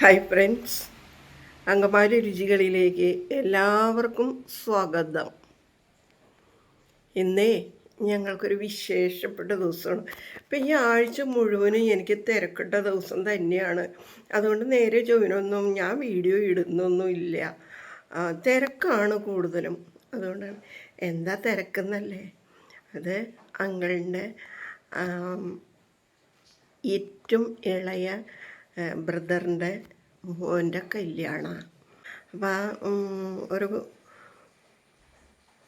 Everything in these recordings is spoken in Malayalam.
ഹായ് ഫ്രണ്ട്സ് അങ്കമാലി രുചികളിലേക്ക് എല്ലാവർക്കും സ്വാഗതം. ഇന്നേ ഞങ്ങൾക്കൊരു വിശേഷപ്പെട്ട ദിവസമാണ്. അപ്പം ഈ ആഴ്ച മുഴുവനും എനിക്ക് തിരക്കിട്ട ദിവസം തന്നെയാണ്. അതുകൊണ്ട് നേരെ ജോയിനൊന്നും ഞാൻ വീഡിയോ ഇടുന്നൊന്നുമില്ല തിരക്കാണ് കൂടുതലും. അതുകൊണ്ടാണ് എന്താ തിരക്കെന്നല്ലേ? അത് അങ്ങളുടെ ഏറ്റവും ഇളയ ബ്രദറിന്റെ മോന്റെ കല്യാണമാണ് അപ്പോൾ ഒരു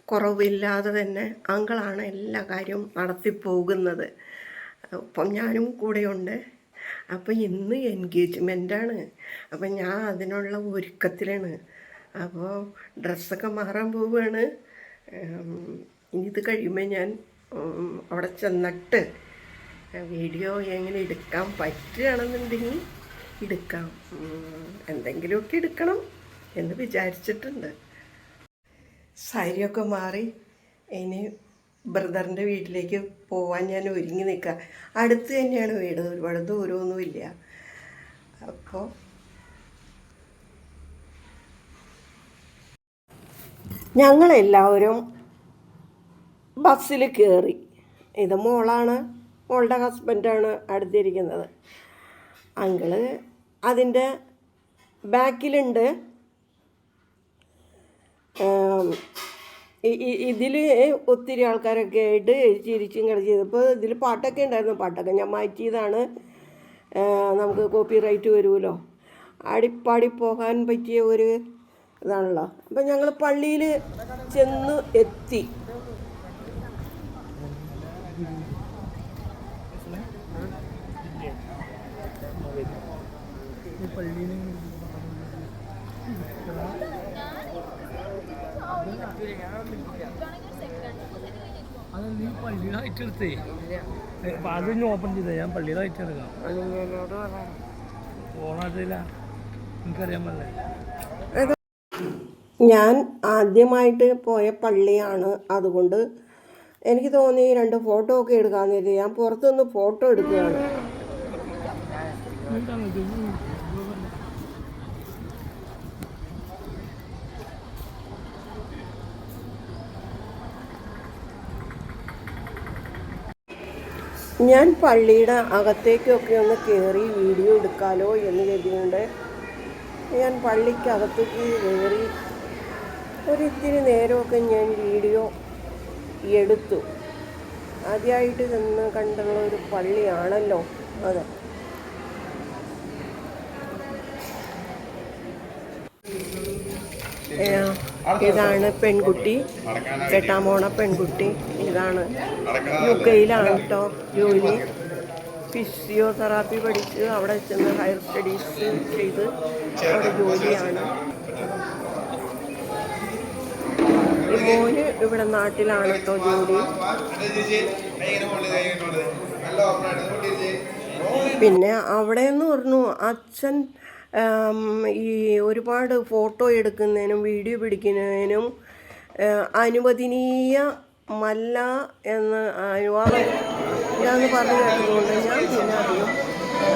കുറവില്ലാതെ തന്നെ അങ്കിളാണ് എല്ലാ കാര്യവും നടത്തി പോകുന്നത്. അപ്പം ഞാനും കൂടെയുണ്ട്. അപ്പം ഇന്ന് എൻഗേജ്മെന്റാണ് അപ്പം ഞാൻ അതിനുള്ള ഒരുക്കത്തിലാണ്. അപ്പോൾ ഡ്രസ്സൊക്കെ മാറാൻ പോവുകയാണ് ഇനി ഇത് കഴിയുമ്പോൾ ഞാൻ അവിടെ ചെന്നിട്ട് വീഡിയോ എങ്ങനെ എടുക്കാൻ പറ്റുകയാണെന്നുണ്ടെങ്കിൽ എടുക്കാം എന്തെങ്കിലുമൊക്കെ എടുക്കണം എന്ന് വിചാരിച്ചിട്ടുണ്ട്. സാരിയൊക്കെ മാറി ഇനി ബ്രദറിന്റെ വീട്ടിലേക്ക് പോവാൻ ഞാൻ ഒരുങ്ങി നിൽക്കുക. അടുത്ത് തന്നെയാണ് വീട് ഒരുപാട് ദൂരമൊന്നുമില്ല. അപ്പോൾ ഞങ്ങളെല്ലാവരും ബസ്സിൽ കയറി. ഇത് മോളാണ് മോളുടെ ഹസ്ബൻഡാണ് അടുത്തിരിക്കുന്നത്. അങ്കിൾ അതിന്റെ ബാക്കിലുണ്ട്. ഇതിൽ ഒത്തിരി ആൾക്കാരൊക്കെ ആയിട്ട് ചിരിച്ചും കളിച്ചത് ഇപ്പോൾ ഇതിൽ പാട്ടൊക്കെ ഉണ്ടായിരുന്നു. പാട്ടൊക്കെ ഞാൻ മാറ്റിയതാണ്. നമുക്ക് കോപ്പി റൈറ്റ് വരുമല്ലോ. അടിപ്പാടി പോകാൻ പറ്റിയ ഒരു ഇതാണല്ലോ. അപ്പം ഞങ്ങൾ പള്ളിയിൽ ചെന്ന് എത്തി. അത് നീ പള്ളിയുടെ ഹൈറ്റ് എടുത്തേ അത് ഓപ്പൺ ചെയ്തേ ഞാൻ പള്ളിയുടെ ഹൈറ്റ് എടുക്കാം ഓണാട്ടില്ല എനിക്കറിയാൻ ഞാൻ ആദ്യമായിട്ട് പോയ പള്ളിയാണ് അതുകൊണ്ട് എനിക്ക് തോന്നി രണ്ട് ഫോട്ടോ ഒക്കെ എടുക്കാമെന്ന് ഞാൻ പുറത്തുനിന്ന് ഫോട്ടോ എടുക്കുകയാണ് എന്താണ് ഇത്? ഞാൻ പള്ളിയുടെ അകത്തേക്കൊക്കെ ഒന്ന് കയറി വീഡിയോ എടുക്കാലോ എന്ന് കരുതിയുണ്ട് ഞാൻ പള്ളിക്കകത്തേക്ക് കയറി ഒരിത്തിരി നേരമൊക്കെ ഞാൻ വീഡിയോ എടുത്തു. ആദ്യമായിട്ട് ചെന്ന് കണ്ടുള്ള ഒരു പള്ളിയാണല്ലോ അതെ. ഏ, ഇതാണ് പെൺകുട്ടി. കെട്ടാമോണ പെൺകുട്ടി. ഇതാണ് യു കെയിലാണ് കേട്ടോ ജോലി. ഫിസിയോതെറാപ്പി പഠിച്ച് അവിടെ ചെന്ന് ഹയർ സ്റ്റഡീസ് ചെയ്ത് അവിടെ ജോലിയാണ്. മോന് ഇവിടെ നാട്ടിലാണ് കേട്ടോ ജോലി. പിന്നെ അവിടെ എന്ന് പറഞ്ഞു അച്ഛൻ ഈ ഒരുപാട് ഫോട്ടോ എടുക്കുന്നതിനും വീഡിയോ പിടിക്കുന്നതിനും അനുവദനീയ മല്ല എന്ന് അനുവാദം ഇല്ലാന്ന് പറഞ്ഞു കേട്ടതുകൊണ്ട് ഞാൻ പിന്നെ അധികം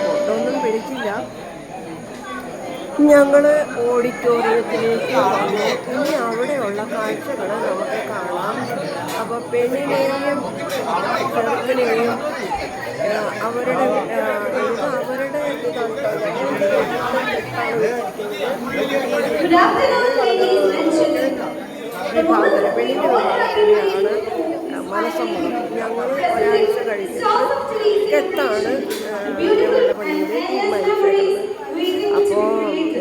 ഫോട്ടോ ഒന്നും പിടിച്ചില്ല. ഞങ്ങൾ ഓഡിറ്റോറിയത്തിലേക്ക് വന്നു. ഇനി അവിടെയുള്ള കാഴ്ചകൾ നമുക്ക് കാണാം. അപ്പോൾ പെണ്ണിനെയും ചെറുക്കനെയും അവരുടെ അവരുടെ വിഭാഗത്തിനെയാണ് മനസ്സമ്മതം ഞങ്ങൾ ഒരാഴ്ച കഴിഞ്ഞിട്ട് എത്താണ് ഞങ്ങളുടെ അപ്പോൾ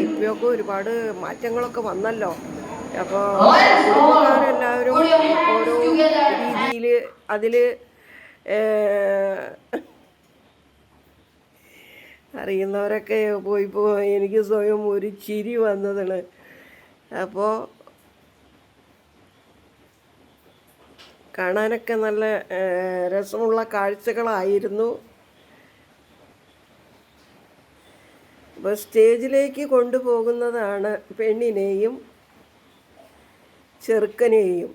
ഇപ്പോഴൊക്കെ ഒരുപാട് മാറ്റങ്ങളൊക്കെ വന്നല്ലോ അപ്പോൾ കുടുംബക്കാരെല്ലാവരും ഓരോ രീതിയിൽ അതിൽ അറിയുന്നവരൊക്കെ പോയി പോയി എനിക്ക് സ്വയം ഒരു ചിരി വന്നതാണ്. അപ്പോൾ കാണാനൊക്കെ നല്ല രസമുള്ള കാഴ്ചകളായിരുന്നു. അപ്പോൾ സ്റ്റേജിലേക്ക് കൊണ്ടുപോകുന്നതാണ് പെണ്ണിനെയും ചെറുക്കനെയും.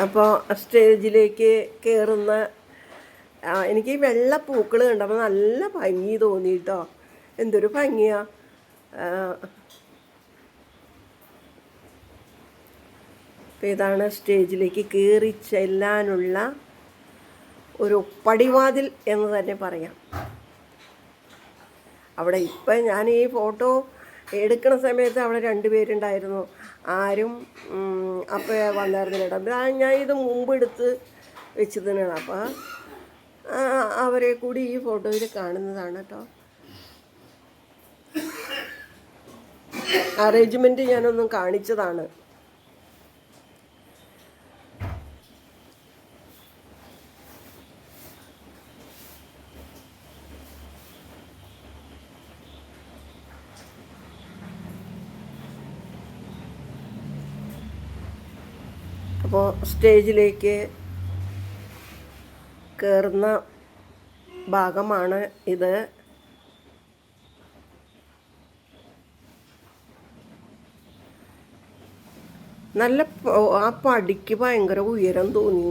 അപ്പോൾ സ്റ്റേജിലേക്ക് കയറുന്ന എനിക്ക് വെള്ള പൂക്കൾ കണ്ടപ്പോൾ നല്ല ഭംഗി തോന്നി കേട്ടോ എന്തൊരു ഭംഗിയാ. അപ്പോൾ ഇതാണ് സ്റ്റേജിലേക്ക് കയറി ചെല്ലാനുള്ള ഒരു പടിവാതിൽ എന്ന് തന്നെ പറയാം. അവിടെ ഇപ്പം ഞാൻ ഈ ഫോട്ടോ എടുക്കുന്ന സമയത്ത് അവിടെ രണ്ടുപേരുണ്ടായിരുന്നു ആരും അപ്പോൾ വന്നായിരുന്നില്ല കേട്ടോ. ഞാൻ ഇത് മുമ്പ് എടുത്ത് വെച്ച് തന്നെയാണ് അപ്പോൾ അവരെ കൂടി ഈ ഫോട്ടോയിൽ കാണുന്നതാണ് കേട്ടോ. അറേഞ്ച്മെന്റ് ഞാനൊന്നും കാണിച്ചതാണ്. അപ്പോൾ സ്റ്റേജിലേക്ക് കയറുന്ന ഭാഗമാണ് ഇത് നല്ല ആ പടിക്ക് ഭയങ്കര ഉയരം തോന്നി.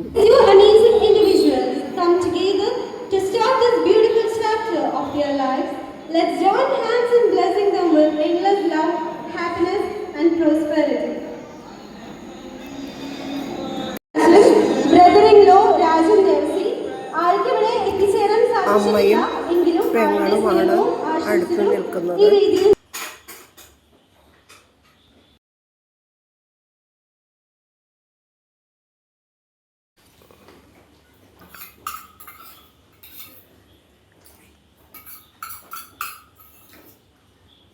Let's join hands in blessing them with endless love, happiness, and prosperity. അമ്മയും പെങ്ങളുമാണ് അടുത്ത് നിൽക്കുന്നത്.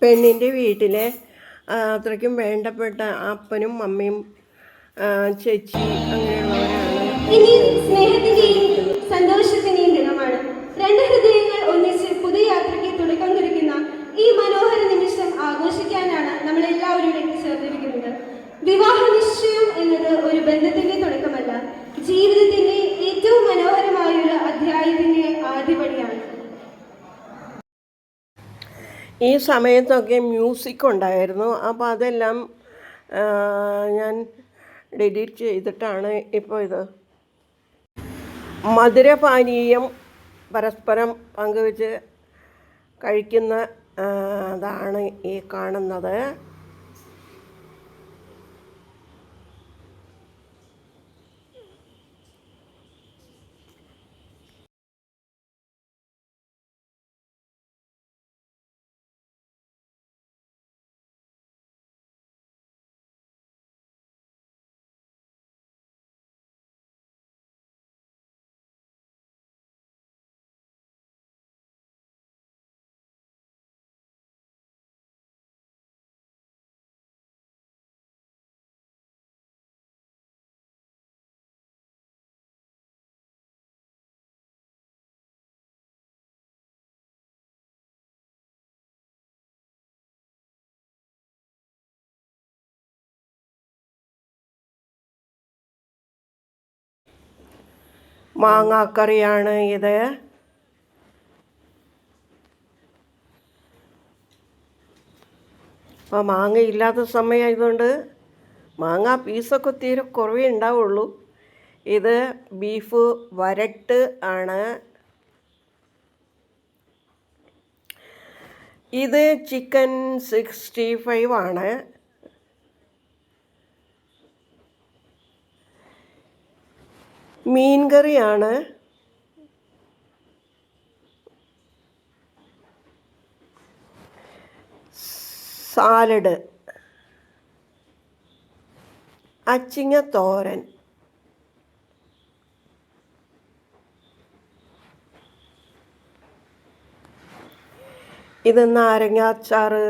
പെണ്ണിന്റെ വീട്ടിലെ അത്രയ്ക്കും വേണ്ടപ്പെട്ട അപ്പനും അമ്മയും ചേച്ചി അങ്ങനെയുള്ളവരാണ് ഇനി ഈ സമയത്തൊക്കെ മ്യൂസിക് ഉണ്ടായിരുന്നു. അപ്പോൾ അതെല്ലാം ഞാൻ ഡിലീറ്റ് ചെയ്തിട്ടാണ് ഇപ്പോൾ ഇത്. മധുരപാനീയം പരസ്പരം പങ്കുവെച്ച് കഴിക്കുന്ന അതാണ് ഈ കാണുന്നത്. മാങ്ങാക്കറിയാണ് ഇത്. അപ്പോൾ മാങ്ങ ഇല്ലാത്ത സമയമായതുകൊണ്ട് മാങ്ങ പീസൊക്കെ തീരെ കുറവേ ഉണ്ടാവുള്ളൂ. ഇത് ബീഫ് വരട്ട് ആണ്. ഇത് ചിക്കൻ സിക്സ്റ്റി ഫൈവ് ആണ്. മീൻ കറിയാണ് സാലഡ്. അച്ചിങ്ങ തോരൻ. ഇത് നാരങ്ങാച്ചാറ്